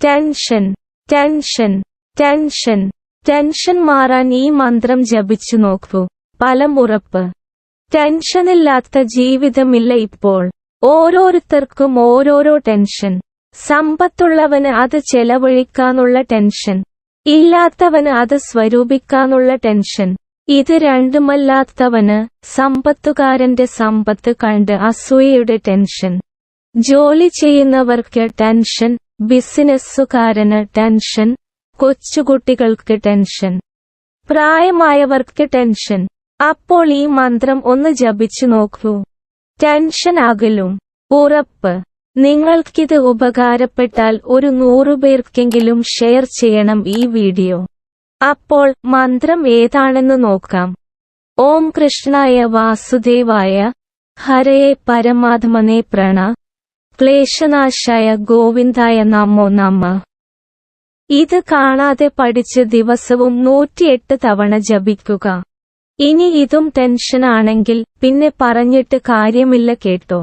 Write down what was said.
Tension tension tension. Tension മാറാൻ ഈ മന്ത്രം ജപിച്ചു നോക്കൂ. ഫലം ഉറപ്പ്. ടെൻഷനില്ലാത്ത ജീവിതമില്ല ഇപ്പോൾ. ഓരോരുത്തർക്കും ഓരോരോ ടെൻഷൻ. സമ്പത്തുള്ളവന് അത് ചെലവഴിക്കാനുള്ള ടെൻഷൻ. ഇല്ലാത്തവന് അത് സ്വരൂപിക്കാനുള്ള ടെൻഷൻ. ഇത് രണ്ടുമല്ലാത്തവന് സമ്പത്തുകാരന്റെ സമ്പത്ത് കണ്ട് അസൂയയുടെ ടെൻഷൻ. ജോലി ചെയ്യുന്നവർക്ക് ടെൻഷൻ. ബിസിനസ്സുകാരന് ടെൻഷൻ കൊച്ചുകുട്ടികൾക്ക് ടെൻഷൻ പ്രായമായവർക്ക് ടെൻഷൻ. അപ്പോൾ ഈ മന്ത്രം ഒന്ന് ജപിച്ചു നോക്കൂ. ടെൻഷൻ അകലും. ഉറപ്പ്. നിങ്ങൾക്കിത് ഉപകാരപ്പെട്ടാൽ ഒരു നൂറുപേർക്കെങ്കിലും ഷെയർ ചെയ്യണം ഈ വീഡിയോ. അപ്പോൾ മന്ത്രം ഏതാണെന്ന് നോക്കാം. ഓം കൃഷ്ണായ വാസുദേവായ ഹരയെ പരമാത്മനെ പ്രണ. ക്ലേശനാശായ ഗോവിന്ദായ നമോ നമ. ഇത് കാണാതെ പഠിച്ച് ദിവസവും നൂറ്റിയെട്ട് തവണ ജപിക്കുക. ഇനി ഇതും ടെൻഷനാണെങ്കിൽ പിന്നെ പറഞ്ഞിട്ട് കാര്യമില്ല കേട്ടോ.